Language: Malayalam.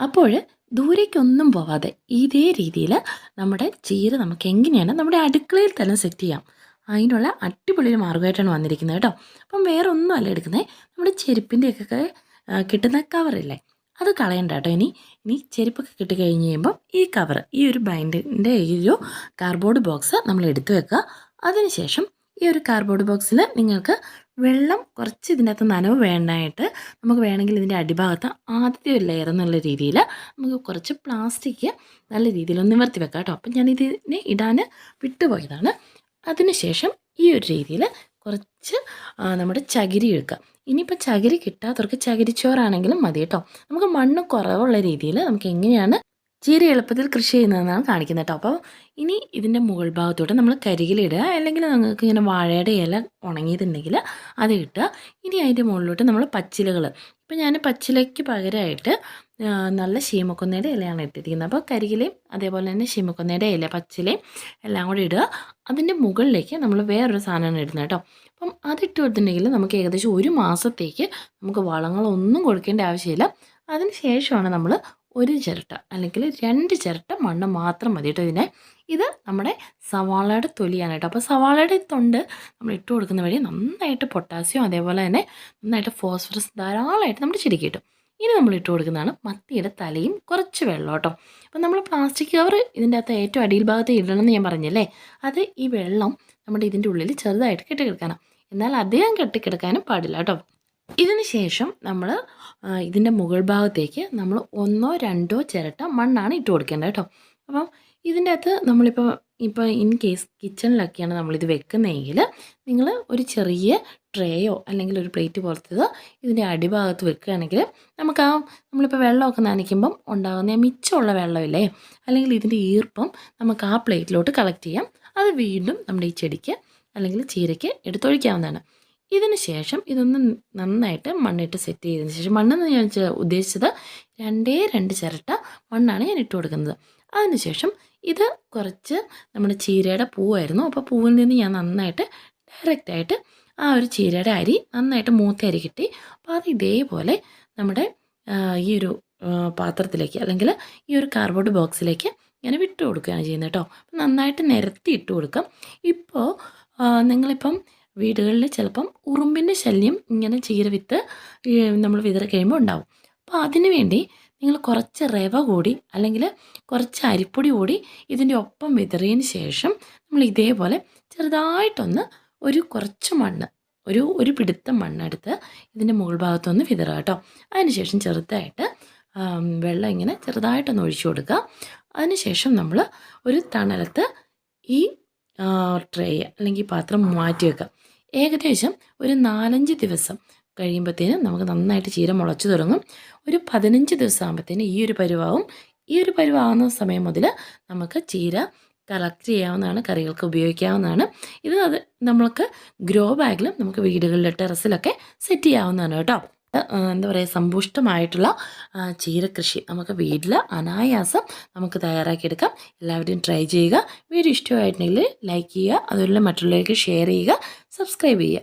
അപ്പോൾ ദൂരേക്കൊന്നും പോവാതെ ഇതേ രീതിയിൽ നമ്മുടെ ചീര നമുക്ക് എങ്ങനെയാണ് നമ്മുടെ അടുക്കളയിൽ തന്നെ സെറ്റ് ചെയ്യാം. അതിനുള്ള അടിപൊളി ഒരു മാർഗമായിട്ടാണ് വന്നിരിക്കുന്നത് കേട്ടോ. അപ്പം വേറെ ഒന്നും അല്ല എടുക്കുന്നത് നമ്മുടെ ചെരുപ്പിന്റെയൊക്കെ കിട്ടുന്ന കവറില്ലേ അത് കളയണ്ട കേട്ടോ ഇനി. ഇനി ചെരുപ്പൊക്കെ കിട്ടി കഴിഞ്ഞ് കഴിയുമ്പം ഈ കവർ ഈ ഒരു ബൈൻഡിന്റെ ഈ ഒരു കാർബോർഡ് ബോക്സ് നമ്മൾ എടുത്തു വെക്കുക. അതിനുശേഷം ഈ ഒരു കാർബോർഡ് ബോക്സിൽ നിങ്ങൾക്ക് വെള്ളം കുറച്ച് ഇതിനകത്ത് നനവ് വേണ്ടായിട്ട് നമുക്ക് വേണമെങ്കിൽ ഇതിന്റെ അടിഭാഗത്ത് ആദ്യത്തെ ഒരു ലെയർ എന്നുള്ള രീതിയിൽ നമുക്ക് കുറച്ച് പ്ലാസ്റ്റിക് നല്ല രീതിയിൽ ഒന്ന് നിവർത്തി വെക്കാം കേട്ടോ. അപ്പം ഞാൻ ഇതിനെ ഇടാൻ വിട്ടുപോയതാണ്. അതിനുശേഷം ഈ ഒരു രീതിയിൽ കുറച്ച് നമ്മുടെ ചകിരി എടുക്കുക ഇനിയിപ്പോൾ ചകിരി കിട്ടാത്തവർക്ക് ചകിരിച്ചോറാണെങ്കിലും മതി കേട്ടോ. നമുക്ക് മണ്ണ് കുറവുള്ള രീതിയിൽ നമുക്ക് എങ്ങനെയാണ് ചീര എളുപ്പത്തിൽ കൃഷി ചെയ്യുന്നതെന്നാണ് കാണിക്കുന്നത് കേട്ടോ. അപ്പോൾ ഇനി ഇതിന്റെ മുകൾ ഭാഗത്തോട്ട് നമ്മൾ കരികിലിടുക അല്ലെങ്കിൽ നിങ്ങൾക്ക് ഇങ്ങനെ വാഴയുടെ ഇല ഉണങ്ങിയിട്ടുണ്ടെങ്കിൽ അത് ഇട്ടുക ഇനി അതിന്റെ മുകളിലോട്ട് നമ്മൾ പച്ചിലകൾ. ഇപ്പം ഞാൻ പച്ചിലയ്ക്ക് പകരമായിട്ട് നല്ല ശീമക്കൊന്നയുടെ ഇലയാണ് ഇട്ടിരിക്കുന്നത്. അപ്പോൾ കരികിലയും അതേപോലെ തന്നെ ശീമക്കൊന്നയുടെ ഇല പച്ചിലയും എല്ലാം കൂടി ഇടുക. അതിന്റെ മുകളിലേക്ക് നമ്മൾ വേറൊരു സാധനമാണ് ഇടുന്നത് കേട്ടോ. അപ്പം അതിട്ട് കൊടുത്തിട്ടുണ്ടെങ്കിൽ നമുക്ക് ഏകദേശം ഒരു മാസത്തേക്ക് നമുക്ക് വളങ്ങളൊന്നും കൊടുക്കേണ്ട ആവശ്യമില്ല. അതിന് ശേഷമാണ് നമ്മൾ ഒരു ചിരട്ട അല്ലെങ്കിൽ രണ്ട് ചിരട്ട മണ്ണ് മാത്രം മതി കേട്ടോ ഇതിനെ. ഇത് നമ്മുടെ സവാളയുടെ തൊലിയാണ് കേട്ടോ അപ്പോൾ സവാളയുടെ തൊണ്ട് നമ്മൾ ഇട്ട് കൊടുക്കുന്ന വഴി നന്നായിട്ട് പൊട്ടാസ്യം അതേപോലെ തന്നെ നന്നായിട്ട് ഫോസ്ഫറസ് ധാരാളമായിട്ട് നമ്മുടെ ചെടിക്ക് കിട്ടും. ഇനി നമ്മൾ ഇട്ട് കൊടുക്കുന്നതാണ് മത്തിയുടെ തലയും കുറച്ച് വെള്ളം കേട്ടോ അപ്പം നമ്മൾ പ്ലാസ്റ്റിക് കവർ ഇതിന്റെ അകത്ത് ഏറ്റവും അടിയിൽ ഭാഗത്ത് ഇടണമെന്ന് ഞാൻ പറഞ്ഞല്ലേ? അത് ഈ വെള്ളം നമ്മുടെ ഇതിന്റെ ഉള്ളിൽ ചെറുതായിട്ട് കെട്ടിക്കിടക്കാനാണ്. എന്നാൽ അധികം കെട്ടിക്കിടക്കാനും പാടില്ല കേട്ടോ ഇതിന് ശേഷം നമ്മൾ ഇതിന്റെ മുകൾ ഭാഗത്തേക്ക് നമ്മൾ ഒന്നോ രണ്ടോ ചിരട്ട മണ്ണാണ് ഇട്ട് കൊടുക്കേണ്ടത് കേട്ടോ. അപ്പം ഇതിന്റെ അകത്ത് നമ്മളിപ്പോൾ ഇപ്പോൾ ഇൻ കേസ് കിച്ചണിലൊക്കെയാണ് നമ്മളിത് വെക്കുന്നതെങ്കിൽ നിങ്ങൾ ഒരു ചെറിയ ട്രേയോ അല്ലെങ്കിൽ ഒരു പ്ലേറ്റ് പോലത്തത് ഇതിന്റെ അടിഭാഗത്ത് വെക്കുകയാണെങ്കിൽ നമുക്ക് ആ നമ്മളിപ്പോൾ വെള്ളമൊക്കെ നനയ്ക്കുമ്പം ഉണ്ടാകുന്ന മിച്ചമുള്ള വെള്ളമില്ലേ അല്ലെങ്കിൽ ഇതിന്റെ ഈർപ്പം നമുക്ക് ആ പ്ലേറ്റിലോട്ട് കളക്ട് ചെയ്യാം. അത് വീണ്ടും നമ്മുടെ ഈ ചെടിക്ക് അല്ലെങ്കിൽ ചീരയ്ക്ക് എടുത്തൊഴിക്കാവുന്നതാണ്. ഇതിന് ശേഷം ഇതൊന്ന് നന്നായിട്ട് മണ്ണിട്ട് സെറ്റ് ചെയ്തതിന് ശേഷം മണ്ണെന്ന് ഞാൻ ഉദ്ദേശിച്ചത് രണ്ടേ രണ്ട് ചിരട്ട മണ്ണാണ് ഞാൻ ഇട്ട് കൊടുക്കുന്നത്. അതിനുശേഷം ഇത് കുറച്ച് നമ്മുടെ ചീരയുടെ പൂവായിരുന്നു. അപ്പോൾ പൂവിൽ നിന്ന് ഞാൻ നന്നായിട്ട് ഡയറക്റ്റായിട്ട് ആ ഒരു ചീരയുടെ അരി നന്നായിട്ട് മൂത്ത അരി കിട്ടി. അപ്പോൾ അത് ഇതേപോലെ നമ്മുടെ ഈ ഒരു പാത്രത്തിലേക്ക് അല്ലെങ്കിൽ ഈ ഒരു കാർബോർഡ് ബോക്സിലേക്ക് ഇങ്ങനെ വിട്ട് കൊടുക്കുകയാണ് ചെയ്യുന്നത് കേട്ടോ. നന്നായിട്ട് നിരത്തി ഇട്ട് കൊടുക്കാം. ഇപ്പോൾ നിങ്ങളിപ്പം വീടുകളിൽ ചിലപ്പം ഉറുമ്പിന്റെ ശല്യം ഇങ്ങനെ ചീര വിത്ത് നമ്മൾ വിതറി കഴിയുമ്പോൾ ഉണ്ടാവും. അപ്പോൾ അതിനു വേണ്ടി നിങ്ങൾ കുറച്ച് റവ കൂടി അല്ലെങ്കിൽ കുറച്ച് അരിപ്പൊടി കൂടി ഇതിന്റെ ഒപ്പം വിതറിയതിന് ശേഷം നമ്മൾ ഇതേപോലെ ചെറുതായിട്ടൊന്ന് ഒരു കുറച്ച് മണ്ണ് ഒരു ഒരു പിടുത്തം മണ്ണെടുത്ത് ഇതിന്റെ മുകൾ ഭാഗത്തൊന്ന് വിതറുക കേട്ടോ. അതിനുശേഷം ചെറുതായിട്ട് വെള്ളം ഇങ്ങനെ ചെറുതായിട്ടൊന്ന് ഒഴിച്ചു കൊടുക്കുക. അതിനുശേഷം നമ്മൾ ഒരു തണലത്ത് ഈ ട്രേ അല്ലെങ്കിൽ പാത്രം മാറ്റി വെക്കാം ഏകദേശം ഒരു നാലഞ്ച് ദിവസം കഴിയുമ്പോഴത്തേനും നമുക്ക് നന്നായിട്ട് ചീര മുളച്ചു തുടങ്ങും. ഒരു പതിനഞ്ച് ദിവസം ആകുമ്പോഴത്തേനും ഈ ഒരു പരുവാവും. ഈ ഒരു പരുവാകുന്ന സമയം മുതൽ നമുക്ക് ചീര കളക്ട് ചെയ്യാവുന്നതാണ് കറികൾക്ക് ഉപയോഗിക്കാവുന്നതാണ്. ഇത് അത് നമ്മൾക്ക് ഗ്രോ ബാഗിലും നമുക്ക് വീടുകളിലെ ടെറസിലൊക്കെ സെറ്റ് ചെയ്യാവുന്നതാണ് കേട്ടോ. എന്താ പറയുക സമ്പുഷ്ടമായിട്ടുള്ള ചീരകൃഷി നമുക്ക് വീട്ടിൽ അനായാസം നമുക്ക് തയ്യാറാക്കിയെടുക്കാം. എല്ലാവരും ട്രൈ ചെയ്യുക. വീഡിയോ ഇഷ്ടമായിട്ടുണ്ടെങ്കിൽ ലൈക്ക് ചെയ്യുക. അതുപോലെ മറ്റുള്ളവർക്ക് ഷെയർ ചെയ്യുക. സബ്സ്ക്രൈബ് ചെയ്യുക.